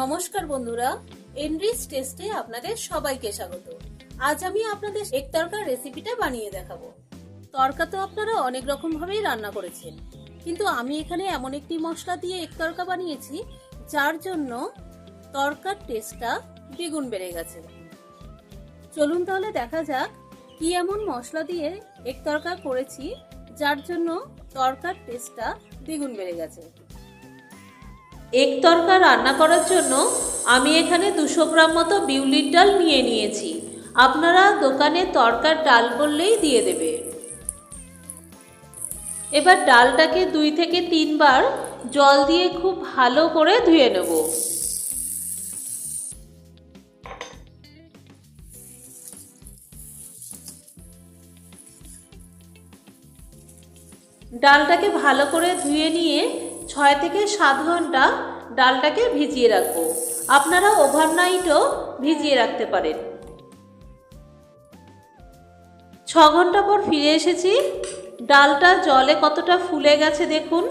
নমস্কার বন্ধুরা এনরিচ টেস্টে আপনাদের সবাইকে স্বাগত। আজ আমি আপনাদের এক তরকার রেসিপিটা বানিয়ে দেখাবো। তরকা তো আপনারা অনেক রকম ভাবেই রান্না করেছেন, কিন্তু আমি এখানে এমন একটি মশলা দিয়ে এক তরকা বানিয়েছি, যার জন্য তরকার টেস্টটা দ্বিগুণ বেড়ে গেছে। চলুন তাহলে দেখা যাক কি এমন মশলা দিয়ে এক তরকা করেছি, যার জন্য তরকার টেস্টটা দ্বিগুণ বেড়ে গেছে। এক তরকা রান্না করার জন্য আমি এখানে দুশো গ্রাম মতো বিউলির ডাল নিয়ে নিয়েছি। আপনারা দোকানে তরকার ডাল বললেই দিয়ে দেবে। এবার ডালটাকে দুই থেকে তিনবার জল দিয়ে খুব ভালো করে ধুয়ে নেব। ডালটাকে ভালো করে ধুয়ে নিয়ে ছয় থেকে সাত ঘণ্টা ডালটাকে ভিজিয়ে রাখব। আপনারা ওভারনাইটও ভিজিয়ে রাখতে পারেন। ছ ঘণ্টা পর ফিরে এসেছি। ডালটা জলে কতটা ফুলে গেছে দেখুন।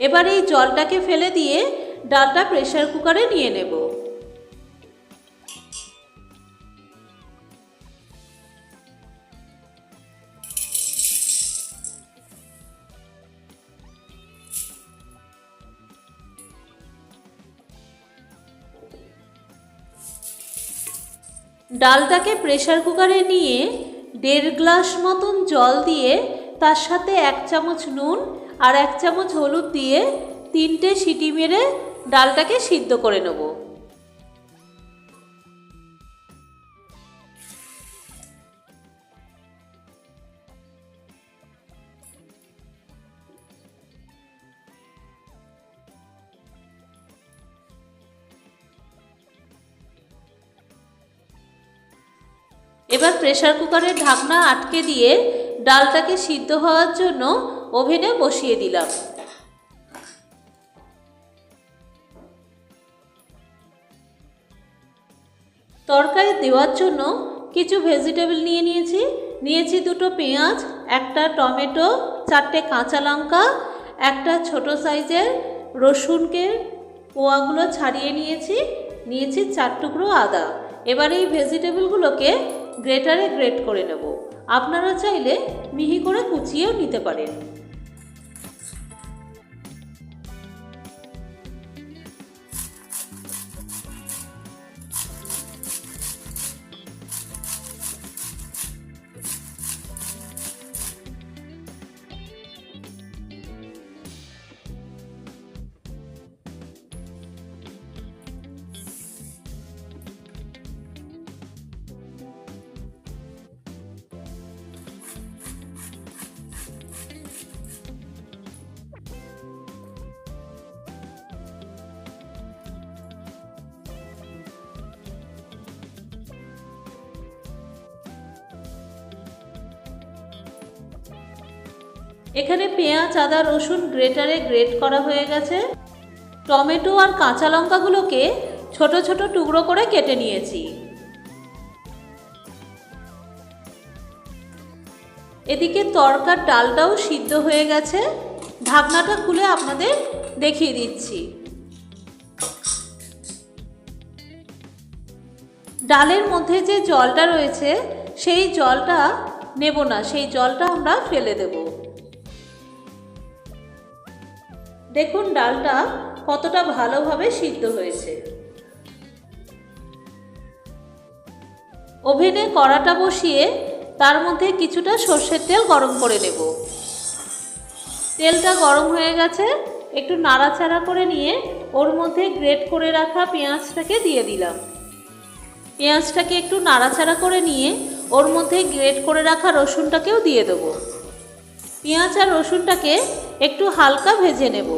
এবার এই জলটাকে ফেলে দিয়ে ডালটা প্রেশার কুকারে নিয়ে নেব। ডালটাকে প্রেশার কুকারে নিয়ে দেড় গ্লাস মতন জল দিয়ে তার সাথে এক চামচ নুন আর এক চামচ হলুদ দিয়ে তিনটে সিটি মেরে ডালটাকে সিদ্ধ করে নেব। এবার প্রেসার কুকারের ঢাকনা আটকে দিয়ে ডালটাকে সিদ্ধ হওয়ার জন্য ওভেনে বসিয়ে দিলাম। তরকারি দেওয়ার জন্য কিছু ভেজিটেবল নিয়ে নিয়েছি। নিয়েছি দুটো পেঁয়াজ, একটা টমেটো, চারটে কাঁচা লঙ্কা, একটা ছোট সাইজের রসুনকে পোয়াগুলো ছাড়িয়ে নিয়েছি। নিয়েছি চার টুকরো আদা। এবার এই ভেজিটেবলগুলোকে গ্রেটারে গ্রেট করে নেব। আপনারা চাইলে মিহি করে কুচিয়েও নিতে পারেন। এখানে পেঁয়াজ, আদা, রসুন গ্রেটারে গ্রেট করা হয়ে গেছে। টমেটো আর কাঁচা লঙ্কাগুলোকে ছোট ছোট টুকরো করে কেটে নিয়েছি। এদিকে তরকার ডালটাও সিদ্ধ হয়ে গেছে। ঢাকনাটা খুলে আপনাদের দেখিয়ে দিচ্ছি। ডালের মধ্যে যে জলটা রয়েছে, সেই জলটা নেব না, সেই জলটা আমরা ফেলে দেব। দেখুন ডালটা কতটা ভালোভাবে সিদ্ধ হয়েছে। ওভেনে কড়াটা বসিয়ে তার মধ্যে কিছুটা সর্ষের তেল গরম করে নেব। তেলটা গরম হয়ে গেছে, একটু নাড়াচাড়া করে নিয়ে ওর মধ্যে গ্রেট করে রাখা পেঁয়াজটাকে দিয়ে দিলাম। পেঁয়াজটাকে একটু নাড়াচাড়া করে নিয়ে ওর মধ্যে গ্রেট করে রাখা রসুনটাকেও দিয়ে দেবো। পেঁয়াজ আর রসুনটাকে একটু হালকা ভেজে নেব।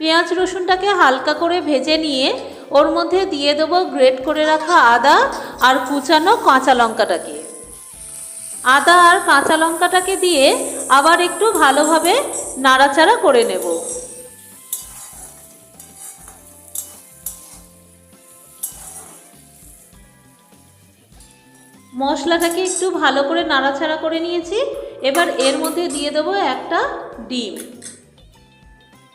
পেঁয়াজ রসুনটাকে হালকা করে ভেজে নিয়ে ওর মধ্যে দিয়ে দেবো গ্রেট করে রাখা আদা আর কুচানো কাঁচা লঙ্কাটাকে। আদা আর কাঁচা লঙ্কাটাকে দিয়ে আবার একটু ভালোভাবে নাড়াচাড়া করে নেব। মশলাটাকে একটু ভালো করে নাড়াচাড়া করে নিয়েছি। এবার এর মধ্যে দিয়ে দেবো একটা ডিম।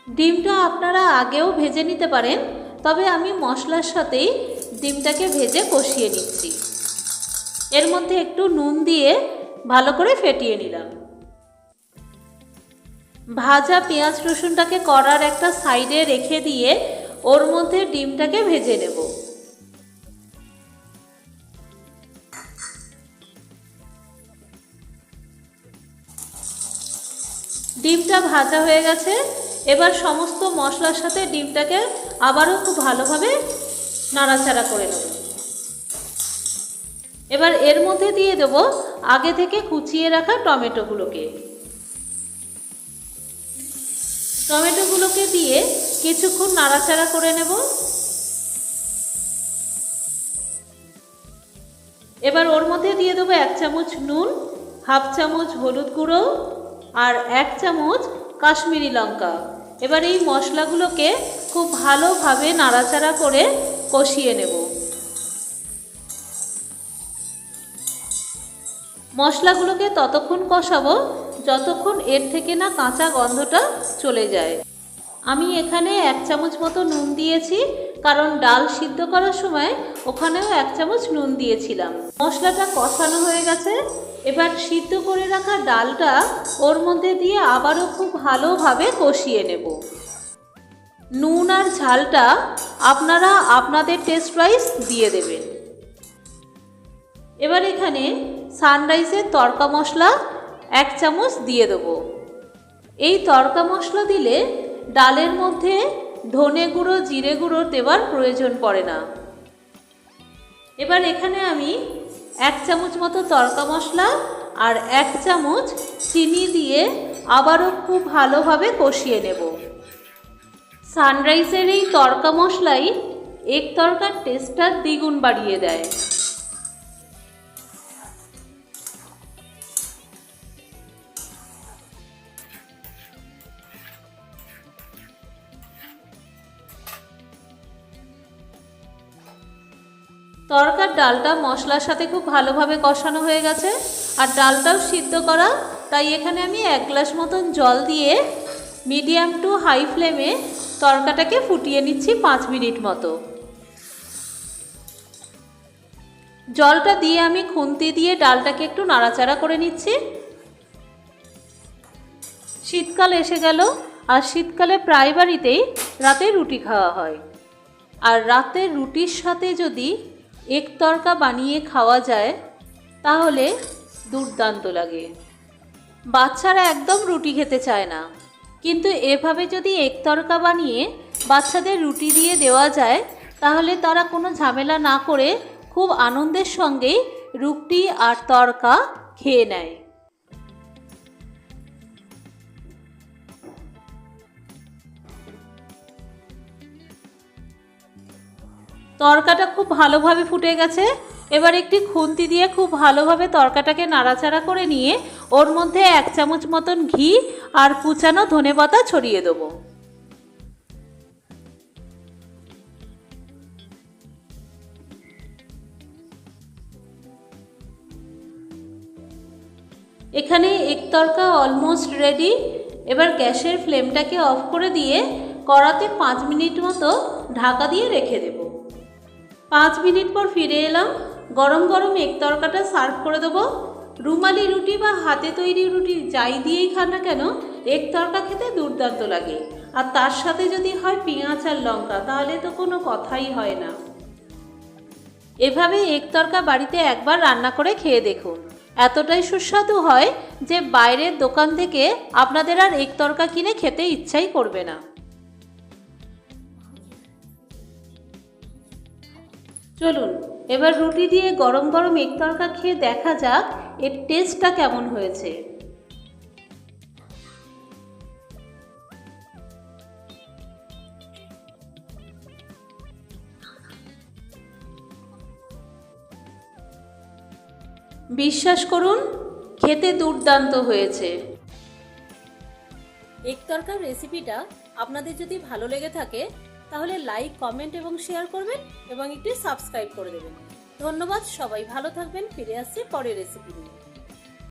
ডিমটা আপনারা আগেও ভেজে নিতে পারেন, তবে আমি মশলার সাথেই ডিমটাকে ভেজে কষিয়ে নিচ্ছি। এর মধ্যে একটু নুন দিয়ে ভালো করে ফেটিয়ে নিলাম। ভাজা পেঁয়াজ রসুনটাকে করার একটা সাইডে রেখে দিয়ে ওর মধ্যে ডিমটাকে ভেজে নেব। ডিমটা ভাজা হয়ে গেছে। এবার সমস্ত মশলার সাথে ডিমটাকে আবারও খুব ভালোভাবে নাড়াচাড়া করে নেব। এবার এর মধ্যে দিয়ে দেব আগে থেকে কুচিয়ে রাখা টমেটোগুলোকে। টমেটোগুলোকে দিয়ে কিছুক্ষণ নাড়াচাড়া করে নেব। এবার ওর মধ্যে দিয়ে দেবো এক চামচ নুন, হাফ চামচ হলুদ গুঁড়ো আর এক চামচ কাশ্মীরি লঙ্কা। এবার এই মশলাগুলোকে খুব ভালোভাবে নাড়াচাড়া করে কষিয়ে নেব। মশলাগুলোকে ততক্ষণ কষাবো যতক্ষণ এর থেকে না কাঁচা গন্ধটা চলে যায়। আমি এখানে এক চামচ মতো নুন দিয়েছি, কারণ ডাল সিদ্ধ করার সময় ওখানেও এক চামচ নুন দিয়েছিলাম। মশলাটা কষানো হয়ে গেছে। এবার সিদ্ধ করে রাখা ডালটা ওর মধ্যে দিয়ে আবারও খুব ভালোভাবে কষিয়ে নেব। নুন আর ঝালটা আপনারা আপনাদের টেস্ট রাইস দিয়ে দেবেন। এবার এখানে সানরাইসের তরকা মশলা এক চামচ দিয়ে দেবো। এই তরকা মশলা দিলে ডালের মধ্যে ধনে গুঁড়ো, জিরে গুঁড়ো দেওয়ার প্রয়োজন পড়ে না। এবার এখানে আমি এক চামচ মতো তড়কা মশলা আর এক চামচ চিনি দিয়ে আবারও খুব ভালোভাবে কষিয়ে নেব। সানরাইজের এই তড়কা মশলাই এক তরকার টেস্টটা দ্বিগুণ বাড়িয়ে দেয়। তরকার ডালটা মশলার সাথে খুব ভালোভাবে কষানো হয়ে গেছে। আর ডালটাও সিদ্ধ করা। তাই এখানে আমি এক গ্লাস মতন জল দিয়ে মিডিয়াম টু হাই ফ্লেমে তরকাটাকে ফুটিয়ে নিচ্ছি পাঁচ মিনিট মতো। জলটা দিয়ে আমি খুন্তি দিয়ে ডালটাকে একটু নাড়াচাড়া করে নিচ্ছি। শীতকাল এসে গেল, আর শীতকালে প্রায় বাড়িতেই রাতে রুটি খাওয়া হয়। আর রাতে রুটির সাথে যদি এক তরকা বানিয়ে খাওয়া যায়, তাহলে দুর্দান্ত লাগে। বাচ্চারা একদম রুটি খেতে চায় না। কিন্তু এভাবে যদি এক তরকা বানিয়ে বাচ্চাদের রুটি দিয়ে দেওয়া যায়, তাহলে তারা কোনো ঝামেলা না করে খুব আনন্দের সঙ্গেই রুটি আর তরকা খেয়ে নেয়। তরকাটা খুব ভালোভাবে ফুটে গেছে। এবার একটি খুন্তি দিয়ে খুব ভালোভাবে তরকাটাকে নাড়াচাড়া করে নিয়ে ওর মধ্যে এক চামচ মতন ঘি আর কুচানো ধনেপাতা ছড়িয়ে দেবো। এখানে এক তরকা অলমোস্ট রেডি এবার গ্যাসের ফ্লেমটাকে অফ করে দিয়ে কড়াতে পাঁচ মিনিট মতো ঢাকা দিয়ে রেখে দেব। পাঁচ মিনিট পর ফিরে এলাম। গরম গরম এক তরকাটা সার্ভ করে দেবো। রুমালি রুটি বা হাতে তৈরি রুটি যাই দিয়েই খান না কেন, এক তরকা খেতে দুর্দান্ত লাগে। আর তার সাথে যদি হয় পেঁয়াজ আর লঙ্কা, তাহলে তো কোনো কথাই হয় না। এভাবে এক তরকা বাড়িতে একবার রান্না করে খেয়ে দেখুন। এতটাই সুস্বাদু হয় যে বাইরের দোকান থেকে আপনাদের আর এক তরকা কিনে খেতে ইচ্ছাই করবে না। চলুন, এবার রুটি দিয়ে গরম গরম এক তরকা খেয়ে দেখা যাক এর টেস্টটা কেমন হয়েছে। বিশ্বাস করুন, খেতে দুর্দান্ত হয়েছে। এক তরকার রেসিপিটা আপনাদের যদি ভালো লেগে থাকে তাহলে লাইক কমেন্ট এবং শেয়ার করবেন এবং একটি সাবস্ক্রাইব করে দেবেন। ধন্যবাদ, সবাই ভালো থাকবেন, ফিরে আসছি পরের রেসিপি নিয়ে।